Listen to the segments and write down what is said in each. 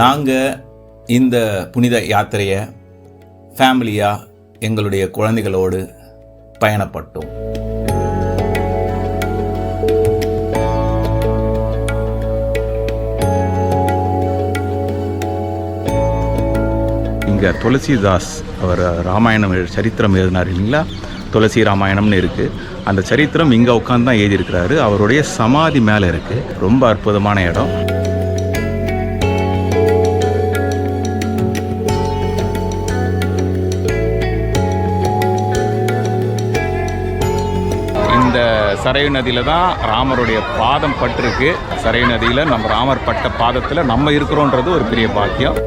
நாங்கள் இந்த புனித யாத்திரையை ஃபேமிலியாக எங்களுடைய குழந்தைகளோடு பயணப்பட்டோம். இங்கே துளசிதாஸ் அவர் ராமாயணம் எழு- சரித்திரம் எழுதினார் இல்லைங்களா? துளசி ராமாயணம்னு இருக்குது அந்த சரித்திரம் இங்கே உட்காந்து தான் எழுதியிருக்கிறாரு. அவருடைய சமாதி மேலே இருக்குது ரொம்ப அற்புதமான இடம். இந்த சரையு நதியில் தான் ராமருடைய பாதம் பட்டிருக்கு. சரையு நதியில் நம்ம ராமர் பட்ட பாதத்தில் நம்ம இருக்கிறோன்றது ஒரு பெரிய பாக்கியம்.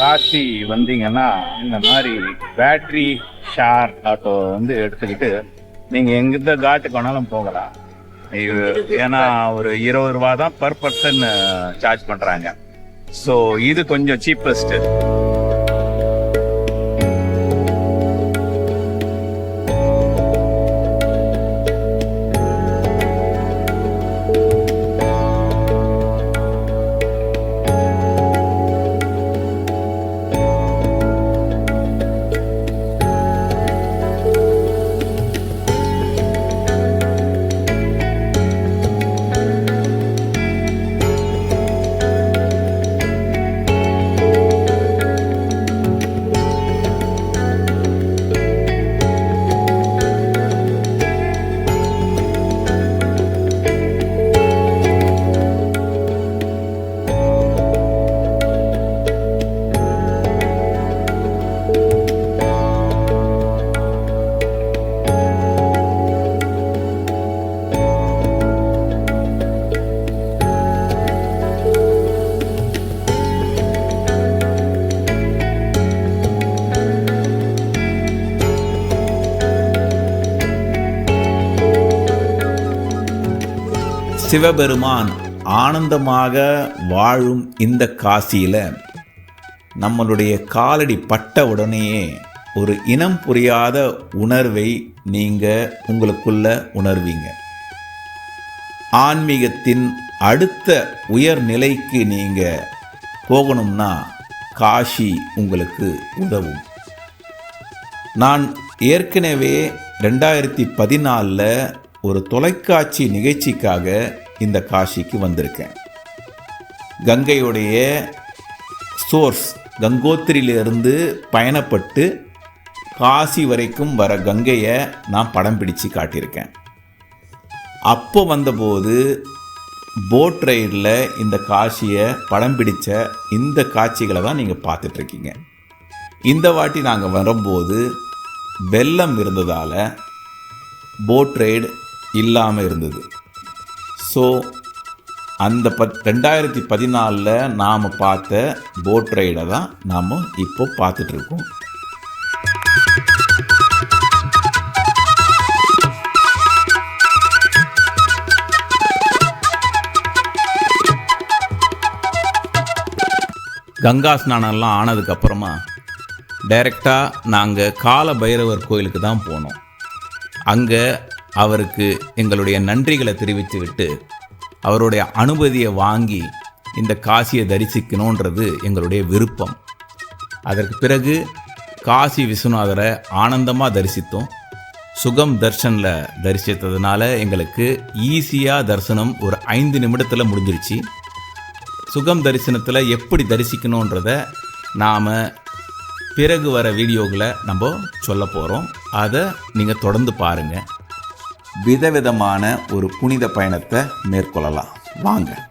காசி வந்தீங்கன்னா இந்த மாதிரி பேட்டரி ஷார் ஆட்டோ வந்து எடுத்துக்கிட்டு நீங்கள் எங்கே காட்டுக்கு வேணாலும் போகலாம். ஏன்னா ஒரு இருபது ரூபா தான் பர் பர்சன் சார்ஜ் பண்றாங்க. ஸோ இது கொஞ்சம் சீப்பஸ்ட் சிவபெருமான் ஆனந்தமாக வாழும் இந்த காசியில் நம்மளுடைய காலடி பட்ட உடனேயே ஒரு இனம் புரியாத உணர்வை நீங்கள் உங்களுக்குள்ள உணர்வீங்க. ஆன்மீகத்தின் அடுத்த உயர்நிலைக்கு நீங்கள் போகணும்னா காஷி உங்களுக்கு உதவும். நான் ஏற்கனவே ரெண்டாயிரத்தி பதினாலில் ஒரு தொலைக்காட்சி நிகழ்ச்சிக்காக இந்த காசிக்கு வந்திருக்கேன். கங்கையுடைய சோர்ஸ் கங்கோத்திரியிலிருந்து பயணப்பட்டு காசி வரைக்கும் வர கங்கையை நான் படம் பிடிச்சு காட்டியிருக்கேன். அப்போ வந்தபோது போட் ரைடில் இந்த காசியை படம் பிடித்த இந்த காட்சிகளை தான் நீங்கள் பார்த்துட்ருக்கீங்க. இந்த வாட்டி நாங்கள் வரும்போது வெள்ளம் இருந்ததால் போட் ரைடு இல்லாமல் இருந்தது. ஸோ அந்த பத் ரெண்டாயிரத்தி பதினாலில் நாம் பார்த்த போட் ரைடை தான் நாம் இப்போ பார்த்துட்ருக்கோம் கங்கா ஸ்நானம்லாம் ஆனதுக்கப்புறமா டைரெக்டாக நாங்கள் கால பைரவர் கோயிலுக்கு தான் போனோம். அங்கே அவருக்கு எங்களுடைய நன்றிகளை தெரிவித்துவிட்டு அவருடைய அனுமதியை வாங்கி இந்த காசியை தரிசிக்கணுன்றது எங்களுடைய விருப்பம். அதற்கு பிறகு காசி விஸ்வநாதரை ஆனந்தமாக தரிசித்தோம். சுகம் தர்ஷனில் தரிசித்ததுனால எங்களுக்கு ஈஸியாக தரிசனம் ஒரு ஐந்து நிமிடத்தில் முடிஞ்சிருச்சு. சுகம் தரிசனத்தில் எப்படி தரிசிக்கணுன்றத நாம் பிறகு வர வீடியோகளை நம்ம சொல்ல போகிறோம் அதை நீங்கள் தொடர்ந்து பாருங்கள் விதவிதமான ஒரு புனித பயணத்தை மேற்கொள்ளலாம். வாங்க.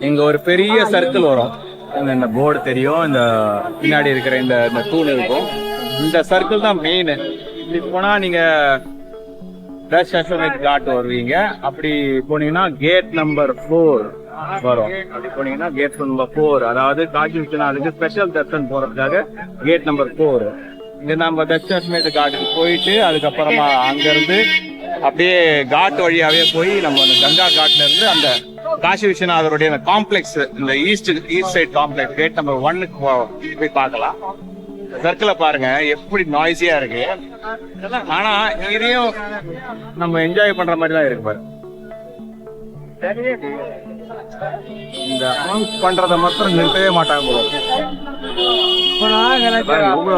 இங்க ஒரு பெரிய சர்க்கிள் வரும். இந்த- இந்த போர்டு தெரியும். இந்த பின்னாடி இருக்கிற இந்த இந்த தூண் இருக்கும். இந்த சர்க்கிள் தான் மெயின் இப்படி போனா நீங்க டச் அஸ்வமேத் காட் வருவீங்க. அப்படி போனீங்கன்னா கேட் நம்பர் ஃபோர் வரும். அப்படி போனீங்கன்னா கேட் நம்பர் ஃபோர் அதாவது காட்சி விஸ்வநாதுக்கு ஸ்பெஷல் தர்ஷன் போறதுக்காக கேட் நம்பர் ஃபோர் இங்க நம்ம தட்ச காட்டுக்கு போயிட்டு அதுக்கப்புறமா அங்கிருந்து அப்படியே காட் வழியாவே போய் நம்ம அந்த கங்கா காட்ல இருந்து அந்த காசி விஸ்வநாதருடைய அந்த காம்ப்ளெக்ஸ் இந்த east east side complex gate number ஒன்னுக்கு போய் பார்க்கலாம். சர்க்கிளை பாருங்க எப்படி நாய்ஸியா இருக்கு. ஆனா இதையும் நம்ம என்ஜாய் பண்ற மாதிரி தான் இருக்கு பாரு. இந்த அனௌன்ஸ் பண்றத மாத்திரம் நிறுத்தவே மாட்டாங்க போல பாருங்க,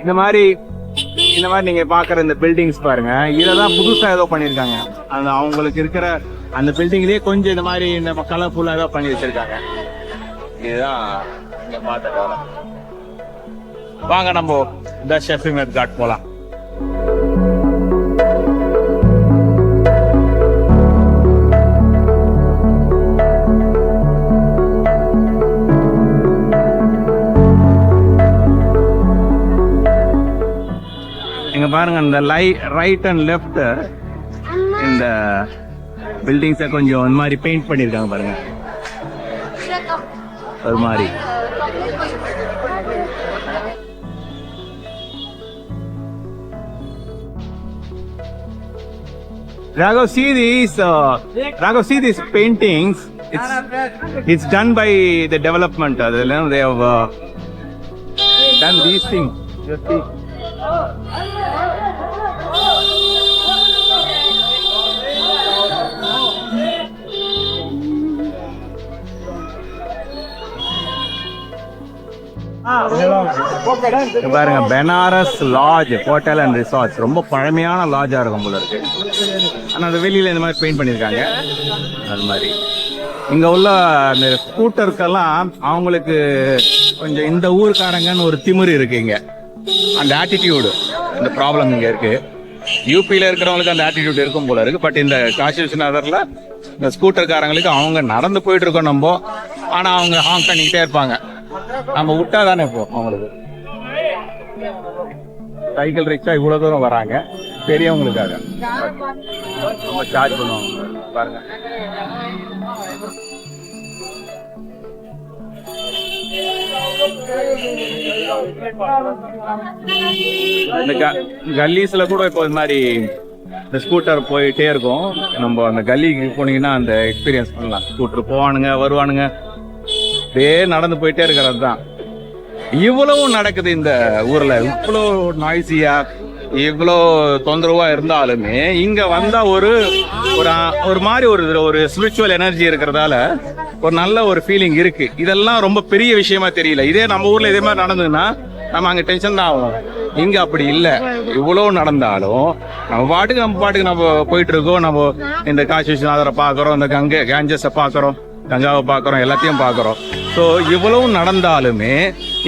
இந்த மாதிரி இந்த மாதிரி நீங்க பாக்குற இந்த பில்டிங்ஸ் பாருங்க இதெல்லாம் புதுசா ஏதோ பண்ணிருக்காங்க அந்த அவங்களுக்கு இருக்கிற அந்த பில்டிங்லயே கொஞ்சம் இந்த மாதிரி இந்த கலர்ஃபுல்லா ஏதோ பண்ணி வச்சிருக்காங்க. இதுதான் இங்க பார்த்த காலம் வாங்க நம்ம இந்த ஷெஃபிமேட் காட் போலாம். இங்க பாருங்க இந்த லை ரைட் அண்ட் லெஃப்ட் இந்த பில்டிங்ஸை கொஞ்சம் இந்த மாதிரி பெயிண்ட் பண்ணியிருக்காங்க பாருங்க. ஒரு மாதிரி. Raghav, see these. Uh, Raghav, see these paintings. It's, it's done by the development. Uh, they they have uh, done these things. You see. பாருங்க Banaras lodge hotel and resorts ரொம்ப பழமையான லாட்ஜாக இருக்கும் போல இருக்கு. ஆனா அந்த வெளியில இந்த மாதிரி பெயிண்ட் பண்ணிருக்காங்க அது மாதிரி. இங்க உள்ள அந்த ஸ்கூட்டருக்கெல்லாம் அவங்களுக்கு கொஞ்சம் இந்த ஊருக்காரங்கன்னு ஒரு திமிரு இருக்கு இங்க. அந்த ஆட்டிடியூடு இந்த ப்ராப்ளம் இங்க இருக்கு. யூபியில இருக்கிறவங்களுக்கு அந்த ஆட்டிடியூட் இருக்கும் போல இருக்கு. பட் இந்த காசி விஸ்வநாதர்ல இந்த ஸ்கூட்டர்காரங்களுக்கு அவங்க நடந்து போயிட்டு இருக்கோம் நம்ம. ஆனா அவங்க ஹாங் பண்ணிக்கிட்டே இருப்பாங்க. நம்ம விட்டா தானே இப்போ அவங்களுக்கு? சைக்கிள் ரிக்ஷா இவ்வளோ தூரம் வராங்க பெரியவங்களுக்காக. சார்ஜ் பண்ணுவாங்க. பாருங்க. இந்த க- கல்லீஸ்ல கூட இப்போ இது மாதிரி இந்த ஸ்கூட்டர் போயிட்டே இருக்கும். நம்ம அந்த கல்லிக்கு போனீங்கன்னா அந்த எக்ஸ்பீரியன்ஸ் பண்ணலாம். ஸ்கூட்டர் போவானுங்க வருவானுங்க. அப்படியே நடந்து போயிட்டே இருக்கிறது தான். இவ்வளவு நடக்குது இந்த ஊர்ல. இவ்வளோ நாய்ஸியா இவ்வளோ தொந்தரவா இருந்தாலுமே இங்க வந்தா ஒரு ஒரு ஒரு மாதிரி ஒரு ஒரு ஸ்பிரிச்சுவல் எனர்ஜி இருக்கிறதால ஒரு நல்ல ஒரு ஃபீலிங் இருக்கு. இதெல்லாம் ரொம்ப பெரிய விஷயமா தெரியல. இதே நம்ம ஊர்ல இதே மாதிரி நடந்ததுன்னா நம்ம அங்க டென்ஷன் தான் ஆகும். இங்க அப்படி இல்ல. இவ்வளவு நடந்தாலும் நம்ம பாட்டுக்கு நம்ம பாட்டுக்கு நம்ம போயிட்டு இருக்கோம். நம்ம இந்த காசி விஸ்வநாதரை பாக்குறோம் இந்த கங்கை கேஞ்சஸை பாக்குறோம் கஞ்சாவை பார்க்குறோம் எல்லாத்தையும் பார்க்குறோம். ஸோ இவ்வளவும் நடந்தாலுமே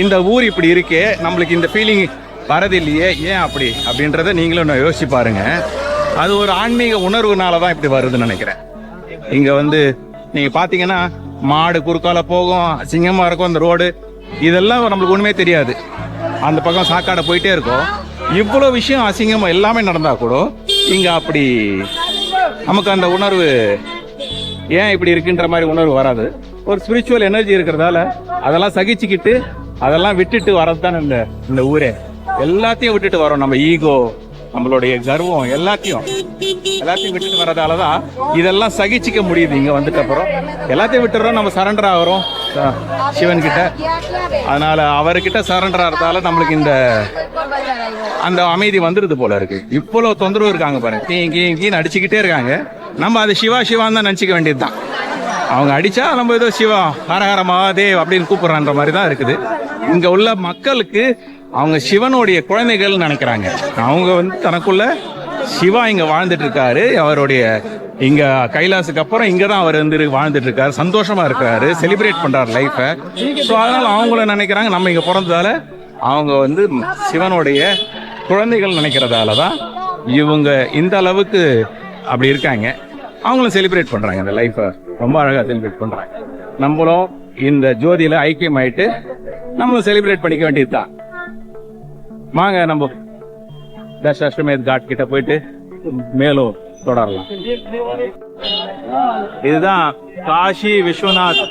இந்த ஊர் இப்படி இருக்கே நம்மளுக்கு இந்த ஃபீலிங் வரதில்லையே ஏன் அப்படி? அப்படின்றத நீங்களும் நான் யோசிச்சு பாருங்க. அது ஒரு ஆன்மீக உணர்வுனால தான் இப்படி வருதுன்னு நினைக்கிறேன். இங்கே வந்து நீங்கள் பார்த்தீங்கன்னா மாடு குறுக்கால போகும் சிங்கமாக இருக்கும் அந்த ரோடு. இதெல்லாம் நம்மளுக்கு ஒன்றுமே தெரியாது. அந்த பக்கம் சாக்காடை போயிட்டே இருக்கும். இவ்வளோ விஷயம் அசிங்கமாக எல்லாமே நடந்தால் கூட இங்கே அப்படி நமக்கு அந்த உணர்வு ஏன் இப்படி இருக்குன்ற மாதிரி உணர்வு வராது. ஒரு ஸ்பிரிச்சுவல் எனர்ஜி இருக்கிறதால அதெல்லாம் சகிச்சுக்கிட்டு அதெல்லாம் விட்டுட்டு வரது தான் இந்த இந்த ஊரே. எல்லாத்தையும் விட்டுட்டு வரோம் நம்ம ஈகோ நம்மளுடைய கர்வம் எல்லாத்தையும். எல்லாத்தையும் விட்டுட்டு வரதால தான் இதெல்லாம் சகிச்சிக்க முடியுது. இங்கே வந்துட்ட அப்புறம் எல்லாத்தையும் விட்டுறோம் நம்ம சரண்டர் ஆகிறோம். சிவன்கிட்ட. சிவன் அவர்கிட்ட சரண்டர் ஆகிறதால நம்மளுக்கு இந்த அந்த அமைதி வந்துடுது போல இருக்கு. இவ்வளோ தொந்தரவு இருக்காங்க பாருங்க. கீ கீ கீன்னு அடிச்சுக்கிட்டே இருக்காங்க. நம்ம அது சிவா சிவான்னு தான் நினச்சிக்க வேண்டியது தான் அவங்க அடித்தா நம்ம ஏதோ சிவா ஹரஹர மகாதேவ் அப்படின்னு கூப்பிட்றான்ற மாதிரி தான் இருக்குது. இங்கே உள்ள மக்களுக்கு அவங்க சிவனுடைய குழந்தைகள்னு நினைக்கிறாங்க. அவங்க வந்து தனக்குள்ள சிவா இங்கே வாழ்ந்துட்டு இருக்காரு அவருடைய இங்கே கைலாசுக்கு அப்புறம் இங்கே தான் அவர் வந்து வாழ்ந்துட்டு இருக்காரு சந்தோஷமாக இருக்கிறாரு செலிப்ரேட் பண்ணுறாரு லைஃப்பை ஸோ அதனால் அவங்கள நினைக்கிறாங்க. நம்ம இங்கே பிறந்ததால அவங்க வந்து சிவனுடைய குழந்தைகள் நினைக்கிறதால தான் இவங்க இந்த அளவுக்கு அப்படி இருக்காங்க. அவங்களும் செலிப்ரேட் பண்றாங்க. இந்த லைஃப்பை ரொம்ப அழகாக செலிப்ரேட் பண்றாங்க. நம்மளும் இந்த ஜோதியில ஐக்கியமாயிட்டு நம்மளும் செலிப்ரேட் பண்ணிக்க வேண்டியதுதான். வாங்க நம்ம தசாஷ்டமேத் காட் கிட்ட போயிட்டு மேலும் தொடரலாம். இதுதான் காஷி விஸ்வநாத்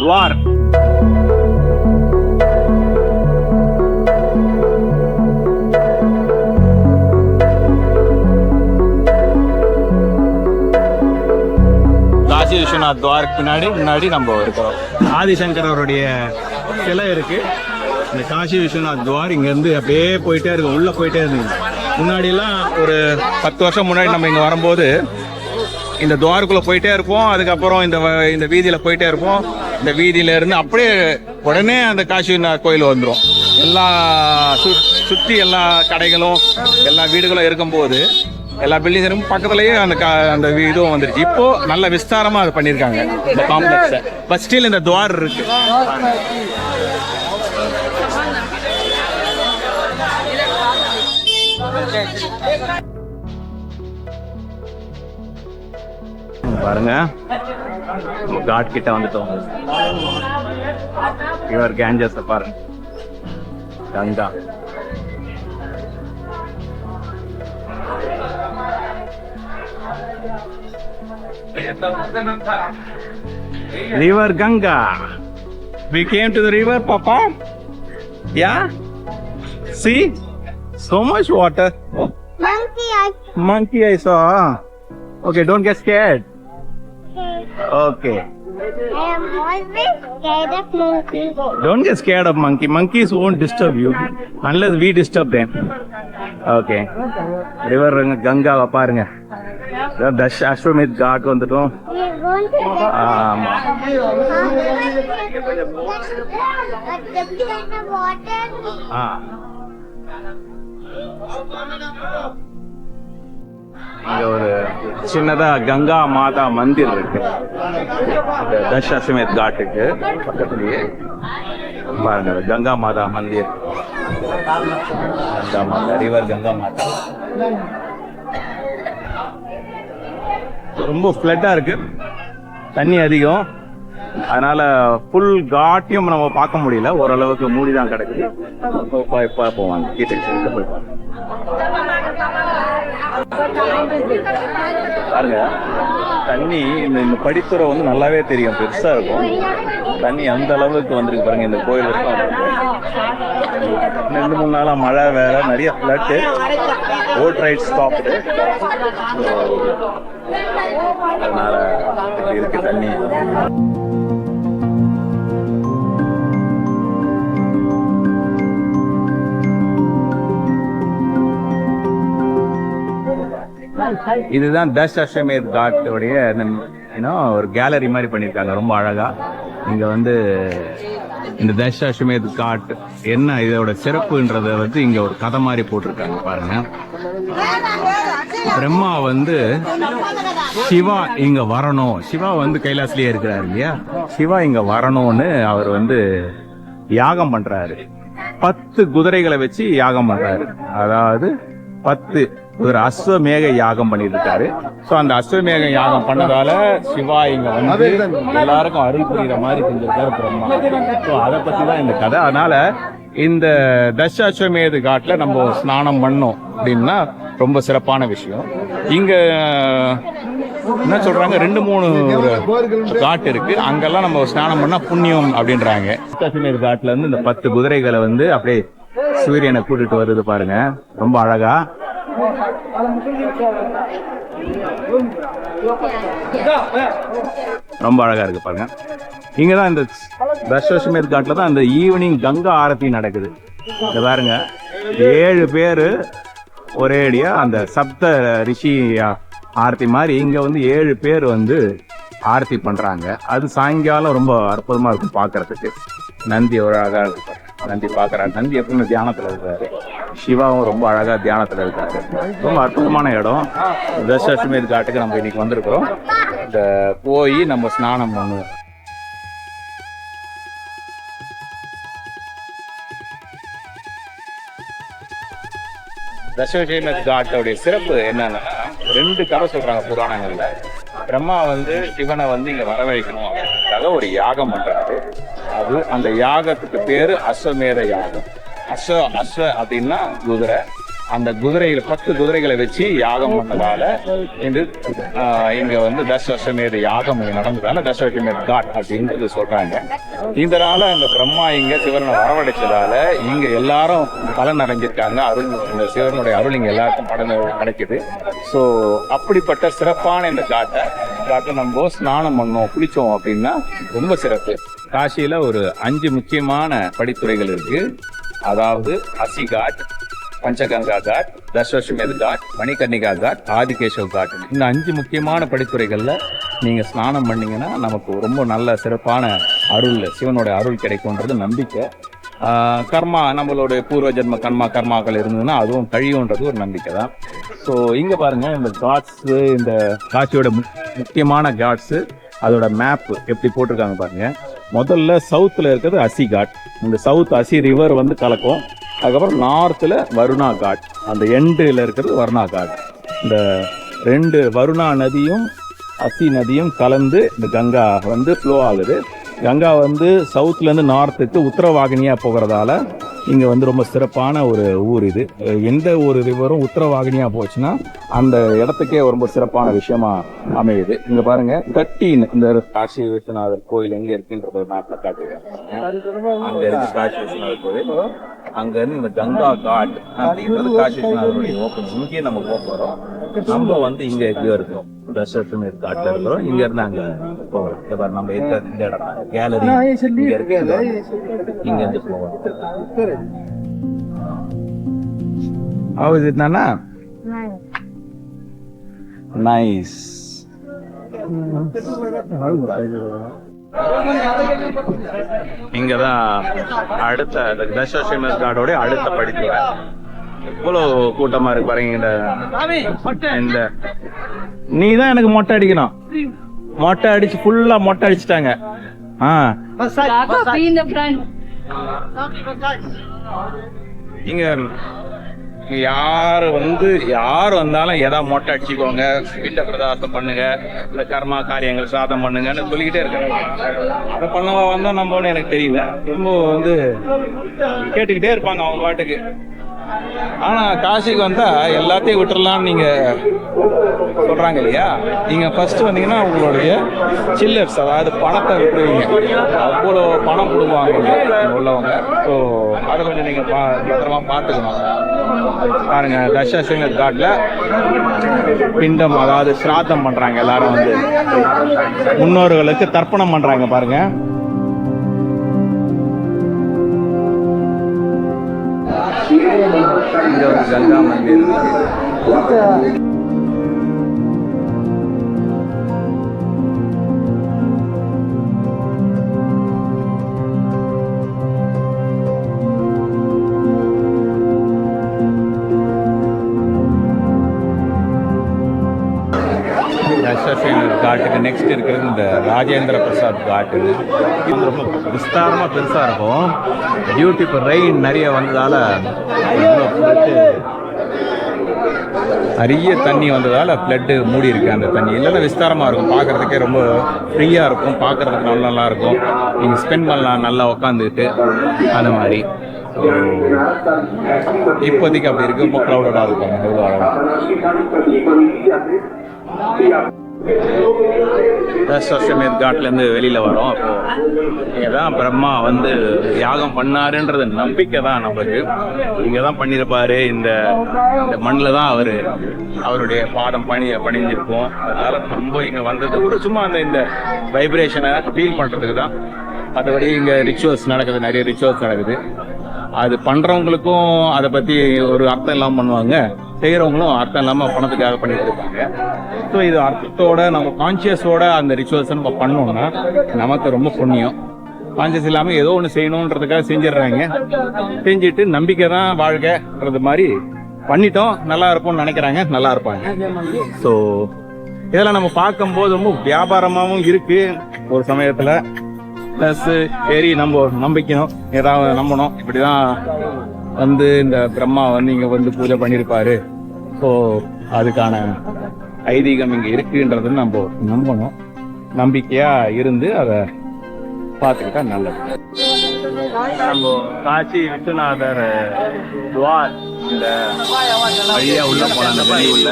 துவார். விஸ்வநாத் துவாருக்கு பின்னாடி முன்னாடி நம்ம இருக்கிறோம். ஆதிசங்கரருடைய சிலை இருக்கு. இந்த காசி விஸ்வநாத் துவார் இங்கேருந்து அப்படியே போயிட்டே இருக்கு உள்ளே போயிட்டே இருக்கு. முன்னாடிலாம் ஒரு பத்து வருஷம் முன்னாடி நம்ம இங்கே வரும்போது இந்த துவாருக்குள்ளே போயிட்டே இருப்போம் அதுக்கப்புறம் இந்த வ- இந்த வீதியில் போயிட்டே இருப்போம். இந்த வீதியிலேருந்து அப்படியே உடனே அந்த காசி கோயில் வந்துடும் எல்லா சு சுற்றி எல்லா கடைகளும் எல்லா வீடுகளும் இருக்கும்போது எல்லா பில்டிங்ஸும் பக்கத்துலயே அந்த அந்த இதுவும் வந்துருச்சு. இப்போ நல்ல விஸ்தாரமா அது பண்ணியிருக்காங்க இந்த காம்ப்ளெக்ஸை பட் ஸ்டில் இந்த துவார் இருக்கு. பாருங்க. காட் கிட்ட வந்துட்டோம். இவர் கேஞ்சஸ் பாருங்க. Ganga River Ganga. We came to the river, Papa. Yeah? See? So much water. Monkey, I Monkey I saw. Okay, don't get scared. Okay. I am always scared of monkeys. Don't get scared of monkey. Monkeys won't disturb you unless we disturb them. Okay. River கங்காவை பாருங்க தஷ் அஸ்வமேத் God வந்துட்டோம் ஆமா. ஆ இங்க ஒரு சின்னதா கங்கா மாதா மந்திர் இருக்கு. இந்த தஷ் அஸ்வமேத் காட்டுக்கு பக்கத்துலயே. பாருங்க கங்கா மாதா மந்திர். கங்கா மாதா ரிவர் கங்கா மாதா. ரொம்ப ஃப்ளட்டாக இருக்கு. தண்ணி அதிகம். அதனால ஃபுல் காட்டியும் நம்ம பார்க்க முடியல. ஓரளவுக்கு மூடி தான் கிடக்குது. இப்போ போய் பார்ப்போம் வாங்க போய் பாருங்க. தண்ணி இந்த இந்த படித்துறை வந்து நல்லாவே தெரியும் பெருசா இருக்கும். தண்ணி அந்த அளவுக்கு வந்திருக்கு பாருங்க இந்த கோயில் ரெண்டு மூணு நாளாக மழை வேற நிறைய ஃப்ளட்டு போட் ரைட் ஸ்டாப்டு அதனால இருக்கு தண்ணி. இதுதான் தஷ் அஸ்வமேத் காட்டோடைய ஏன்னா ஒரு கேலரி மாதிரி பண்ணியிருக்காங்க ரொம்ப அழகா. இங்க வந்து இந்த தஷ் அஸ்வமேத் காட் என்ன இதோட சிறப்புன்றத வந்து இங்க ஒரு கதை மாதிரி போட்டிருக்காங்க பாருங்க. பிரம்மா வந்து சிவா இங்க வரணும். சிவா வந்து கைலாசிலேயே இருக்கிறாரு இல்லையா? சிவா இங்க வரணும்னு அவர் வந்து யாகம் பண்றாரு. பத்து குதிரைகளை வச்சு யாகம் பண்றாரு. அதாவது பத்து ஒரு அஸ்வமேக யாகம் பண்ணிட்டு இருக்காரு அந்த அஸ்வமேக யாகம் பண்ணதால சிவா இங்க வந்து எல்லாருக்கும் அருள் புரியுற மாதிரி செஞ்சிருக்காரு பிரம்மா. ஸோ அதை பத்தி தான் இந்த கதை. அதனால இந்த தஷ அஸ்வமேது காட்டுல நம்ம ஸ்நானம் பண்ணோம் அப்படின்னா ரொம்ப சிறப்பான விஷயம். இங்க என்ன சொல்றாங்க? ரெண்டு மூணு ஒரு காட்டு இருக்கு. அங்கெல்லாம் நம்ம ஸ்நானம் பண்ணா புண்ணியம் அப்படின்றாங்க. காஷ்மீர் காட்டுல இருந்து இந்த பத்து குதிரைகளை வந்து அப்படியே சூரியனை கூட்டிட்டு வருது பாருங்க. ரொம்ப அழகா. ரொம்ப அழகா இருக்கு பாருங்க. இங்க தான் இந்த தஷ்வஷ்மேத் காட்டில் தான் இந்த ஈவினிங் கங்கா ஆரத்தி நடக்குது. இங்க பாருங்க ஏழு பேர் ஒரே அடியாக அந்த சப்த ரிஷி ஆரத்தி மாதிரி இங்கே வந்து ஏழு பேர் வந்து ஆரத்தி பண்ணுறாங்க அது சாயங்காலம் ரொம்ப அற்புதமாக இருக்கும் பார்க்குறதுக்கு நந்தி ஒரு அழகாக இருக்கு நந்தி பார்க்கறாரு நந்தி எப்பவுமே தியானத்தில் இருக்காரு. சிவாவும் ரொம்ப அழகா தியானத்துல இருக்காரு. ரொம்ப அற்புதமான இடம். தசாஷ்மேத் காட்டுக்கு நம்ம இன்னைக்கு வந்திருக்கிறோம். இந்த போய் நம்ம ஸ்நானம் பண்ணுவோம். தசவசேமத் காட்டோடைய சிறப்பு என்னன்னா ரெண்டு கதை சொல்றாங்க புராணங்கள்ல. பிரம்மா வந்து சிவனை வந்து இங்க வரவழைக்கணும் அப்படின்றதுக்காக ஒரு யாகம் பண்றாரு. அது அந்த யாகத்துக்கு பேரு அஸ்வமேத யாகம். அஸ்வ அஸ்வ அப்படின்னா குதிரை. அந்த குதிரைகளை பத்து குதிரைகளை வச்சு யாகம் பண்ணதால இது இங்க வந்து தசவசமேத யாகம் இங்க நடந்ததால தசவசமேத காட் அப்படின்றது சொல்றாங்க. இதனால அந்த பிரம்மா இங்க சிவனை வரவழைச்சதால இங்க எல்லாரும் பலன் அடைஞ்சிருக்காங்க. அருள் இந்த சிவனுடைய அருள் இங்க எல்லாருக்கும் படம் கிடைக்குது. ஸோ அப்படிப்பட்ட சிறப்பான இந்த காட்டை காட்டை நம்ம ஸ்நானம் பண்ணோம் குளிச்சோம் அப்படின்னா ரொம்ப சிறப்பு. காசியில ஒரு அஞ்சு முக்கியமான படித்துறைகள் இருக்கு. அதாவது அசி காட் பஞ்சகங்கா காட் தஸ்வஸ்வமேத காட் மணிகர்ணிகா காட் ஆதிகேஷவ் காட். இந்த அஞ்சு முக்கியமான படித்துறைகளில் நீங்கள் ஸ்நானம் பண்ணீங்கன்னா நமக்கு ரொம்ப நல்ல சிறப்பான அருள் சிவனோட அருள் கிடைக்கும்ன்றது நம்பிக்கை. கர்மா நம்மளுடைய பூர்வ ஜென்ம கர்மா கர்மாக்கள் இருந்ததுன்னா அதுவும் கழியும்ன்றது ஒரு நம்பிக்கை தான். ஸோ இங்கே பாருங்கள் இந்த காட்ஸு இந்த காட்சியோட மு- முக்கியமான காட்ஸு அதோட மேப் எப்படி போட்டிருக்காங்க பாருங்கள் முதல்ல சவுத்தில் இருக்கிறது அசி காட் இந்த சவுத் அசி ரிவர் வந்து கலக்கும். அதுக்கப்புறம் நார்த்தில் வருணா காட் அந்த எண்டில் இருக்கிறது வருணா காட் இந்த ரெண்டு வருணா நதியும் அசி நதியும் கலந்து இந்த கங்கா வந்து ஃப்ளோ ஆகுது. கங்கா வந்து சவுத்லேருந்து நார்த்துக்கு உத்தரவாகினியாக போகிறதால இங்கே வந்து ரொம்ப சிறப்பான ஒரு ஊர் இது. எந்த ஒரு ரிவரும் உத்தரவாகினியாக போச்சுன்னா அந்த இடத்துக்கே ரொம்ப சிறப்பான விஷயமா அமையுது. இங்கே பாருங்க தட்டின் இந்த காசி விஸ்வநாதர் கோயில் எங்கே இருக்குன்ற ஒரு மேப்பில் காட்டுவேன் இருக்கு காசி விஸ்வநாதர் கோயில். அங்க இருந்து இந்த கங்கா காட் அப்படின்றது காசி விஸ்வநாதருடைய ஓப்பன் இங்கேயே நம்ம போக போறோம். நம்ம வந்து இங்க எங்கேயோ இருக்கோம். தசரத்துன்னு காட்டுல இருக்கிறோம். இங்க இருந்து அங்க போகிறோம் இங்க பாரு நம்ம இருக்க இந்த இடம் கேலரி இங்க இருக்கு இந்த இடம். இங்க இருந்து போவோம் How is it, Nana? Nice. இங்க தான் அடுத்த தசோஷிமஸ் கார்டோட அடுத்த படித்துறை இவ்வளவு கூட்டமா இருக்கு பாருங்க இந்த இந்த நீ தான் எனக்கு மொட்டை அடிக்கணும். மொட்டை அடிச்சு ஃபுல்லா மொட்டை அடிச்சிட்டாங்க. ஆ. இங்க யார் வந்து யார் வந்தாலும் எதா மொட்டை அடிச்சுக்கோங்க வீட்டை பிரதாசம் பண்ணுங்க இல்லை கர்மா காரியங்கள் சாதம் பண்ணுங்கன்னு சொல்லிக்கிட்டே இருக்காங்க. அதை பண்ணவா வந்தா நம்மன்னு எனக்கு தெரியல. ரொம்ப வந்து கேட்டுக்கிட்டே இருப்பாங்க அவங்க பாட்டுக்கு. ஆனால் காசிக்கு வந்தால் எல்லாத்தையும் விட்டுடலாம்னு நீங்கள் சொல்கிறாங்க இல்லையா? நீங்கள் ஃபஸ்ட்டு வந்தீங்கன்னா உங்களுடைய சில்லர்ஸ் அதாவது பணத்தை விட்டுருவீங்க. அவ்வளோ பணம் கொடுப்பாங்க உள்ளவங்க. ஸோ அதை கொஞ்சம் நீங்கள் பா பத்திரமா பார்த்துக்கணும். பாருங்க தசாசிங்கர் காட்டில் பிண்டம் அதாவது சிராத்தம் பண்ணுறாங்க எல்லாரும் வந்து. முன்னோர்களுக்கு தர்ப்பணம் பண்ணுறாங்க பாருங்கள் இங்க ஒரு கங்கா மந்திர் காட்டுக்கு நெக்ஸ்ட் இருக்கிறது இந்த ராஜேந்திர பிரசாத் காட்டு. இது ரொம்ப விஸ்தாரமாக பெருசாக இருக்கும். டியூட்டி இப்போ ரெயின் நிறைய வந்ததால் நிறைய தண்ணி வந்ததால் ஃப்ளட்டு மூடி இருக்கு அந்த தண்ணி. இல்லைன்னா விஸ்தாரமாக இருக்கும். பார்க்கறதுக்கே ரொம்ப ஃப்ரீயாக இருக்கும். பார்க்குறதுக்கு நல்லா நல்லா இருக்கும். நீங்கள் ஸ்பெண்ட் பண்ணலாம். நல்லா உட்காந்துக்கிட்டு அந்த மாதிரி. இப்போதைக்கு அப்படி இருக்கு. ரொம்ப க்ரௌடடாக இருக்கும். எவ்வளோ அழகாக தஸ்வஸ்வமேத் காட்லேருந்து வெளியில் வரோம். அப்போ இங்கே தான் பிரம்மா வந்து யாகம் பண்ணாருன்றது நம்பிக்கை தான் நம்மளுக்கு இங்கே தான் பண்ணியிருப்பாரு. இந்த இந்த மண்ணில் தான் அவர் அவருடைய பாதம் பணி பணிஞ்சிருக்கும். அதனால் ரொம்ப இங்கே வந்தது. கூட சும்மா அந்த இந்த வைப்ரேஷனை ஃபீல் பண்ணுறதுக்கு தான் மற்றபடி இங்கே ரிச்சுவல்ஸ் நடக்குது. நிறைய ரிச்சுவல்ஸ் நடக்குது. அது பண்றவங்களுக்கும் அதை பத்தி ஒரு அர்த்தம் இல்லாமல் பண்ணுவாங்க. செய்கிறவங்களும் அர்த்தம் இல்லாமல் பணத்துக்காக பண்ணிட்டு இருப்பாங்க ஸோ இது அர்த்தத்தோட நம்ம கான்சியஸோட அந்த ரிச்சுவல்ஸை நம்ம பண்ணோம்னா நமக்கு ரொம்ப புண்ணியம். கான்சியஸ் இல்லாமல் ஏதோ ஒன்று செய்யணுன்றதுக்காக செஞ்சிடுறாங்க. செஞ்சுட்டு நம்பிக்கை தான் வாழ்க்கைன்றது மாதிரி பண்ணிட்டோம். நல்லா இருப்போம்னு நினைக்கிறாங்க. நல்லா இருப்பாங்க. ஸோ இதெல்லாம் நம்ம பார்க்கும்போது ரொம்ப வியாபாரமாகவும் இருக்கு ஒரு சமயத்தில். ப்ளஸ் சரி நம்ம நம்பிக்கணும். ஏதாவது நம்பணும். இப்படிதான் வந்து இந்த பிரம்மா வந்து இங்க வந்து பூஜை பண்ணியிருப்பாரு. ஸோ அதுக்கான ஐதீகம் இங்க இருக்குன்றது நம்ம நம்பணும். நம்பிக்கையா இருந்து அதை பார்த்துக்கிட்டா நல்லது. நம்ம காசி விஸ்வநாதர் துவார் இந்த வழியா உள்ள போன அந்த வழி உள்ள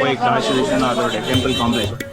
போய் காசி விஸ்வநாதரோட டெம்பிள் காம்ப்ளெக்ஸ்